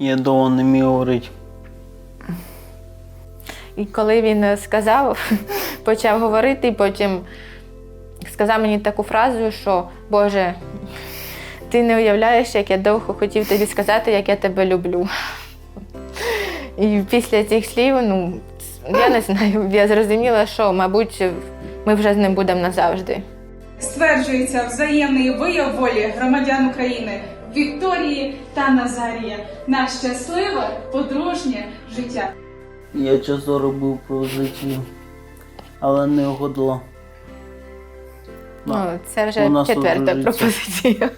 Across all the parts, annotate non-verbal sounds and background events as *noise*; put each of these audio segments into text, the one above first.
Я довго не міг говорити. І коли він е, сказав, *laughs* почав говорити, і потім сказав мені таку фразу, що Боже, ти не уявляєш, як я довго хотів тобі сказати, як я тебе люблю. І після цих слів, ну, я не знаю, я зрозуміла, що, мабуть, ми вже з ним будемо назавжди. Стверджується взаємний вияв волі громадян України Вікторії та Назарія на щасливе подружнє життя. Я часто робив пропозицію, але не угодила. Ну, це вже четверта пропозиція.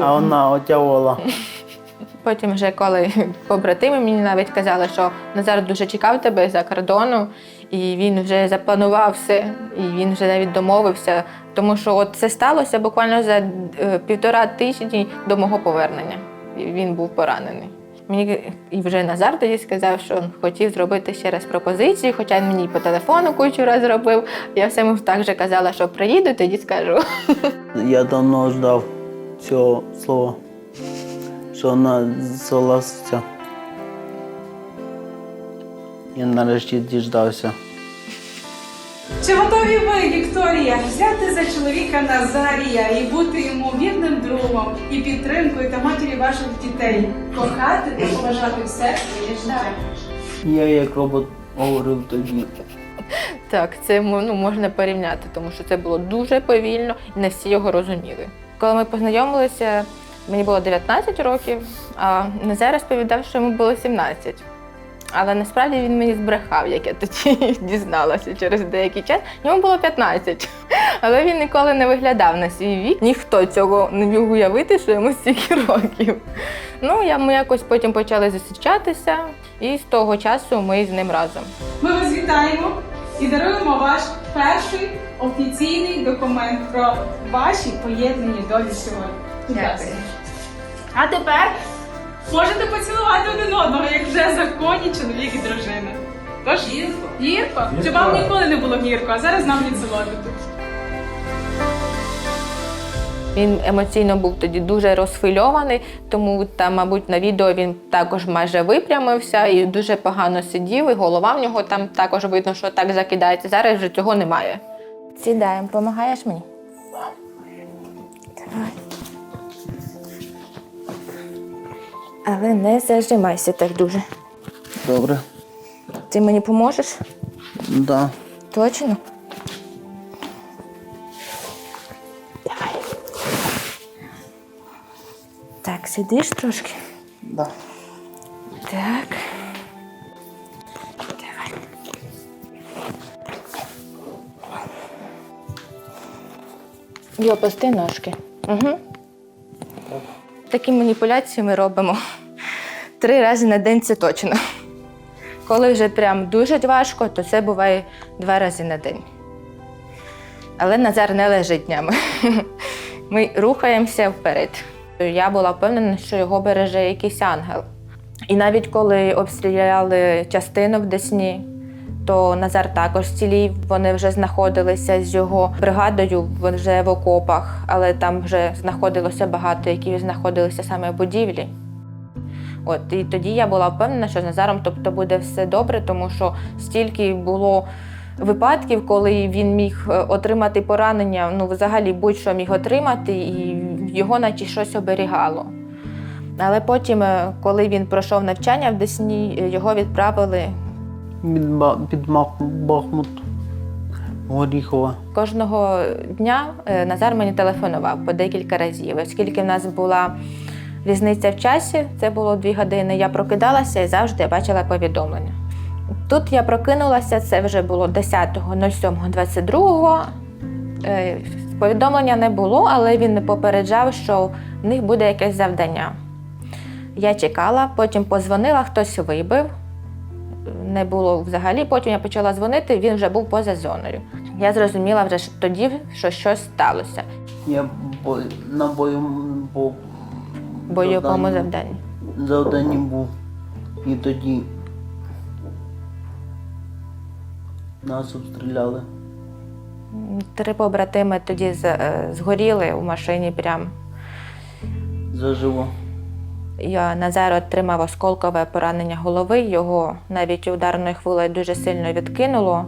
А вона отягувала. Потім, вже коли *laughs* побратими мені навіть казали, що Назар дуже чекав тебе за кордону, і він вже запланував все, і він вже навіть домовився. Тому що от це сталося буквально за е, півтора тижні до мого повернення. Він був поранений. Мені і вже Назар тоді сказав, що хотів зробити ще раз пропозицію, хоча він мені по телефону кучу раз зробив. Я все так же казала, що приїду, тоді скажу. *laughs* Я давно ждав цього слова, що вона согласиться. Я нарешті діждався. Чи готові ви, Вікторія, взяти за чоловіка Назарія і бути йому вірним другом і підтримкою та матір'ю ваших дітей, кохати та поважати все своє життя? Я як робот говорив тоді. Так, це ну, можна порівняти, тому що це було дуже повільно і не всі його розуміли. Коли ми познайомилися, мені було 19 років, а Назар розповідав, що йому було 17. Але насправді він мені збрехав, як я тоді *laughs* дізналася через деякий час. Йому було 15. Але він ніколи не виглядав на свій вік. Ніхто цього не міг уявити, що йому стільки років. Ну, я, ми якось потім почали зустрічатися, і з того часу ми з ним разом. Ми вас вітаємо і даруємо ваш перший офіційний документ про ваші поєднані долі сьогодні. Дякую. А тепер можете поцілувати один одного, як вже законні чоловік і дружина. Тож гірко. Гірко? Чи вам ніколи не було гірко, а зараз нам відсолодити. Він емоційно був тоді дуже розхвильований, тому там, мабуть, на відео він також майже випрямився і дуже погано сидів, і голова в нього там також видно, що так закидається. Зараз вже цього немає. Сідаємо, допомагаєш мені? Давай. Але не зажимайся так дуже. Добре. Ти мені поможеш? Да. Точно? Давай. Так, сидиш трошки. Да. Так. Давай. І опусти ножки. Угу. Такі маніпуляції ми робимо три рази на день це точно. Коли вже прям дуже важко, то це буває два рази на день. Але Назар не лежить днями. *laughs* Ми рухаємося вперед. Я була впевнена, що його береже якийсь ангел. І навіть коли обстріляли частину в Десні, то Назар також цілів. Вони вже знаходилися з його бригадою вже в окопах, але там вже знаходилося багато, які знаходилися саме в будівлі. От і тоді я була впевнена, що з Назаром тобто буде все добре, тому що стільки було випадків, коли він міг е, отримати поранення, ну взагалі будь-що міг отримати, і його наче щось оберігало. Але потім, е, коли він пройшов навчання в Десні, е, його відправили Під, Бахмут. Горіхова. Кожного дня е, Назар мені телефонував по декілька разів. Оскільки в нас була різниця в часі, це було дві години. Я прокидалася і завжди бачила повідомлення. Тут я прокинулася, це вже було 10.07.22. Е, Повідомлення не було, але він не попереджав, що в них буде якесь завдання. Я чекала, потім позвонила, хтось вибив. Не було взагалі. Потім я почала дзвонити, він вже був поза зоною. Я зрозуміла вже тоді, що щось сталося. Я бо, на бою був. бойовому завданні. завданні. Був. І тоді нас обстріляли. Три побратими тоді е, згоріли у машині прям. Заживо. Я Назар отримав осколкове поранення голови. Його навіть ударною хвилею дуже сильно відкинуло,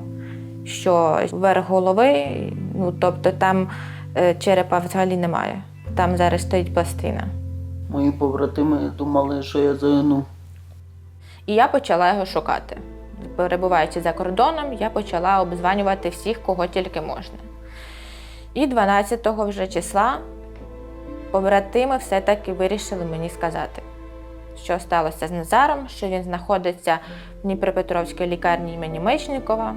що верх голови, ну тобто там е, черепа взагалі немає. Там зараз стоїть пластина. Мої побратими думали, що я загинув. І я почала його шукати. Перебуваючи за кордоном, я почала обзванювати всіх, кого тільки можна. І 12-го вже числа побратими все-таки вирішили мені сказати, що сталося з Назаром, що він знаходиться в Дніпропетровській лікарні імені Мечникова.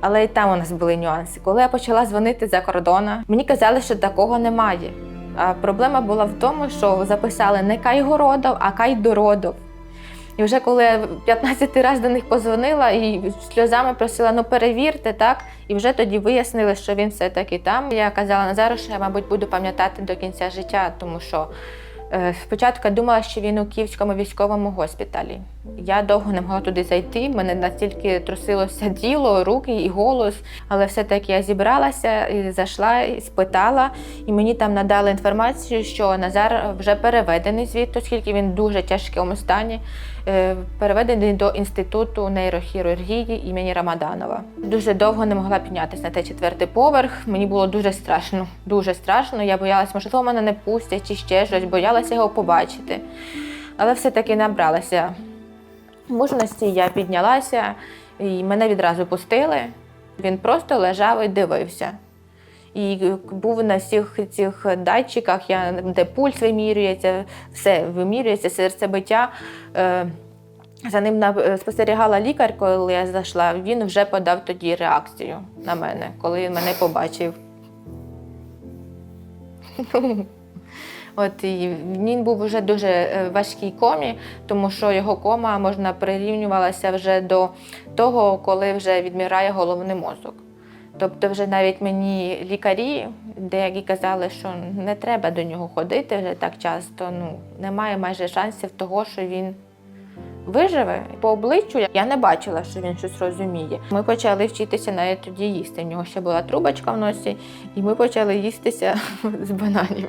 Але і там у нас були нюанси. Коли я почала дзвонити за кордона, мені казали, що такого немає. А проблема була в тому, що записали не Кайгородов, а Кайдородов. І вже коли я 15 разів до них позвонила і сльозами просила, ну перевірте, так? І вже тоді вияснили, що він все-таки там. Я казала Назару, що я, мабуть, буду пам'ятати до кінця життя, тому що е, спочатку думала, що він у Київському військовому госпіталі. Я довго не могла туди зайти, мене настільки трусилося тіло, руки і голос. Але все-таки я зібралася і зайшла, і спитала, і мені там надали інформацію, що Назар вже переведений звідти, оскільки він дуже тяжкому стані, переведений до інституту нейрохірургії імені Рамаданова. Дуже довго не могла піднятися на той четвертий поверх. Мені було дуже страшно, дуже страшно. Я боялася, можливо, мене не пустять чи ще щось, боялася його побачити. Але все-таки набралася мужності, я піднялася, і мене відразу пустили. Він просто лежав і дивився. І був на всіх цих датчиках, я, де пульс вимірюється, все вимірюється, серцебиття. Е, За ним на- спостерігала лікар, коли я зайшла. Він вже подав тоді реакцію на мене, коли він мене побачив. От і він був вже дуже е, важкій комі, тому що його кома можна прирівнювалася вже до того, коли вже відмирає головний мозок. Тобто, вже навіть мені лікарі, деякі казали, що не треба до нього ходити вже так часто. Ну немає майже шансів того, що він виживе. По обличчю я не бачила, що він щось розуміє. Ми почали вчитися навіть тоді їсти. В нього ще була трубочка в носі, і ми почали їстися *laughs* з бананів.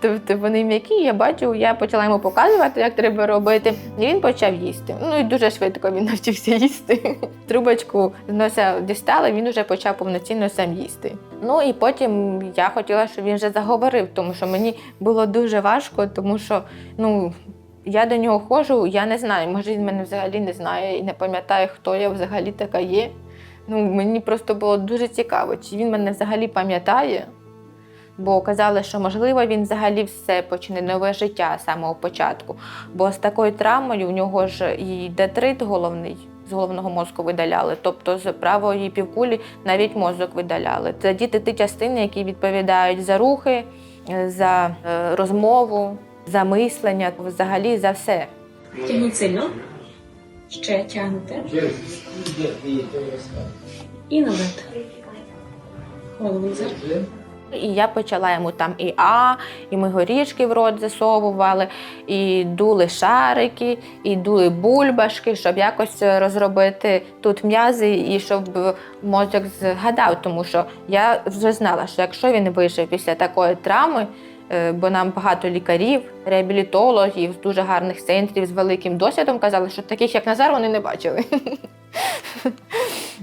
Тобто вони м'які, я бачу, я почала йому показувати, як треба робити, і він почав їсти. Ну і дуже швидко він *laughs* навчився їсти. Трубочку з носа дістали, він вже почав повноцінно сам їсти. Ну і потім я хотіла, щоб він вже заговорив, тому що мені було дуже важко, тому що ну. Я до нього ходжу, я не знаю, може він мене взагалі не знає і не пам'ятає, хто я взагалі така є. Ну, мені просто було дуже цікаво, чи він мене взагалі пам'ятає. Бо казали, що можливо він взагалі все почне нове життя з самого початку. Бо з такою травмою в нього ж і детрит головний з головного мозку видаляли, тобто з правої півкулі навіть мозок видаляли. Це діти ті частини, які відповідають за рухи, е, за е, розмову, за мислення, взагалі за все. Тягніть сильно. Ще тягнете. І назад. Голову назад. І я почала йому там і А, і ми горішки в рот засовували, і дули шарики, і дули бульбашки, щоб якось розробити тут м'язи і щоб мозок згадав. Тому що я вже знала, що якщо він вижив після такої травми, е, бо нам багато лікарів, реабілітологів дуже гарних центрів з великим досвідом казали, що таких, як Назар, вони не бачили. *laughs*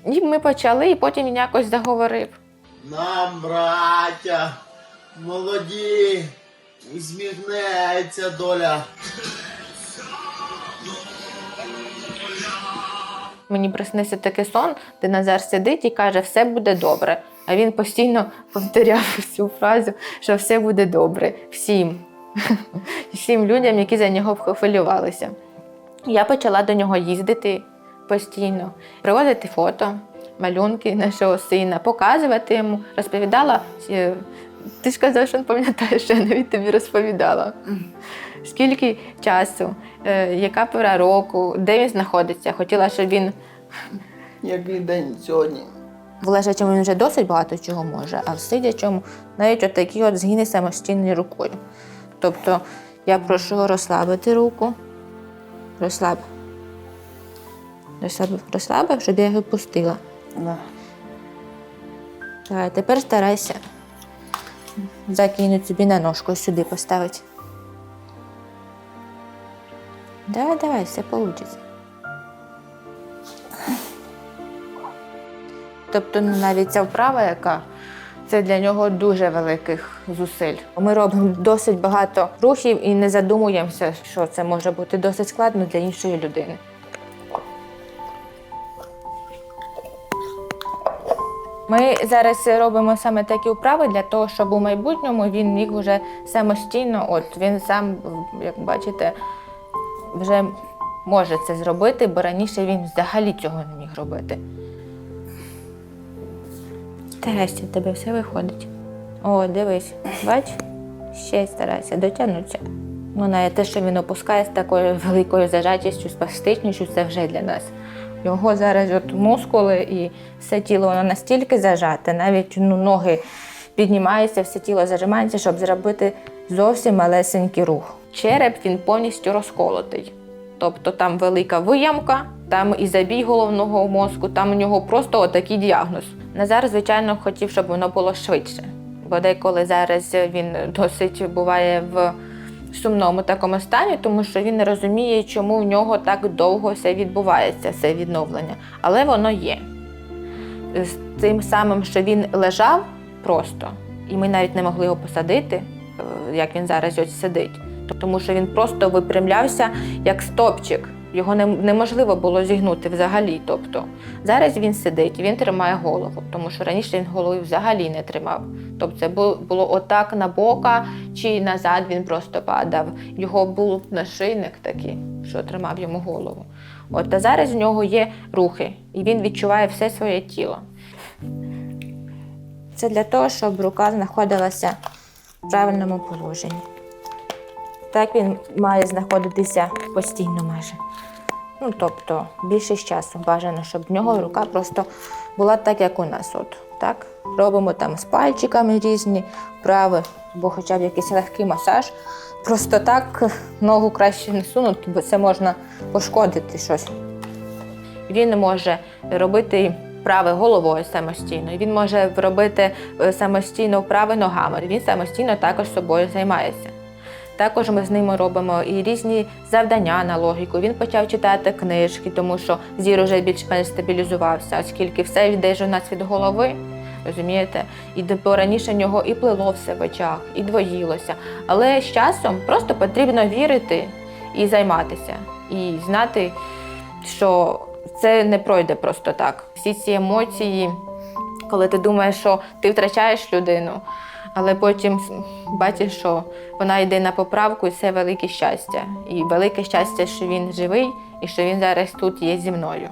І ми почали, і потім він якось заговорив. Нам, браття, молоді, усміхнеться доля. Мені приснився такий сон, де Назар сидить і каже, все буде добре. А він постійно повторяв *laughs* цю фразу, що все буде добре всім. *laughs* Всім людям, які за нього хвилювалися. Я почала до нього їздити постійно, привозити фото, малюнки нашого сина, показувати йому, розповідала. е, Ти ж казав, що не пам'ятаєш, що я навіть тобі розповідала. Скільки часу, е, яка пора року, де він знаходиться. Хотіла, щоб він Який день сьогодні? в лежачому він вже досить багато чого може, а в сидячому навіть отакі от згини самостійною рукою. Тобто я прошу його розслабити руку. Розслаб. Розслаб, розслабив, щоб я його пустила. Да. Так, тепер старайся закинути собі на ножку сюди поставити. Давай, давай, все вийде. Тобто ну, навіть ця вправа, яка це для нього дуже великих зусиль. Ми робимо досить багато рухів і не задумуємося, що це може бути досить складно для іншої людини. Ми зараз робимо саме такі вправи для того, щоб у майбутньому він міг вже самостійно, от він сам, як бачите, вже може це зробити, бо раніше він взагалі цього не міг робити. Старайся, в тебе все виходить. О, дивись, бач? Ще старайся, дотягнуться. Ну, навіть те, що він опускає з такою великою зажатістю, спастичністю, це вже для нас. Його зараз от мускули і все тіло воно настільки зажате, навіть ну, ноги піднімаються, все тіло зажимається, щоб зробити зовсім малесенький рух. Череп він повністю розколотий. Тобто там велика виямка, там і забій головного мозку, там у нього просто отакий діагноз. Назар, звичайно, хотів, щоб воно було швидше. Бо деколи зараз він досить буває в сумному такому стані, тому що він не розуміє, чому в нього так довго все відбувається, це відновлення. Але воно є. З тим самим, що він лежав просто, і ми навіть не могли його посадити, е, як він зараз ось сидить. Тому що він просто випрямлявся як стопчик. Його не- неможливо було зігнути взагалі. Тобто зараз він сидить, він тримає голову, тому що раніше він голови взагалі не тримав. Тобто це було отак на бока чи назад він просто падав. Його був нашийник такий, що тримав йому голову. От а зараз в нього є рухи, і він відчуває все своє тіло. Це для того, щоб рука знаходилася в правильному положенні. Так він має знаходитися постійно майже. Ну, тобто, більшість часу бажано, щоб в нього рука просто була так, як у нас. От, так? Робимо там з пальчиками різні вправи, або хоча б якийсь легкий масаж. Просто так ногу краще не сунути, бо це можна пошкодити щось. Він може робити вправи головою самостійно, він може робити е, самостійно вправи ногами, він самостійно також собою займається. Також ми з ними робимо і різні завдання на логіку. Він почав читати книжки, тому що зір уже більш-менш стабілізувався, оскільки все йде ж у нас від голови. Розумієте? І раніше в нього і плило все в очах, і двоїлося. Але з часом просто потрібно вірити і займатися, і знати, що це не пройде просто так. Всі ці емоції, коли ти думаєш, що ти втрачаєш людину, але потім бачиш, що вона йде на поправку, і це велике щастя. І велике щастя, що він живий і що він зараз тут є зі мною.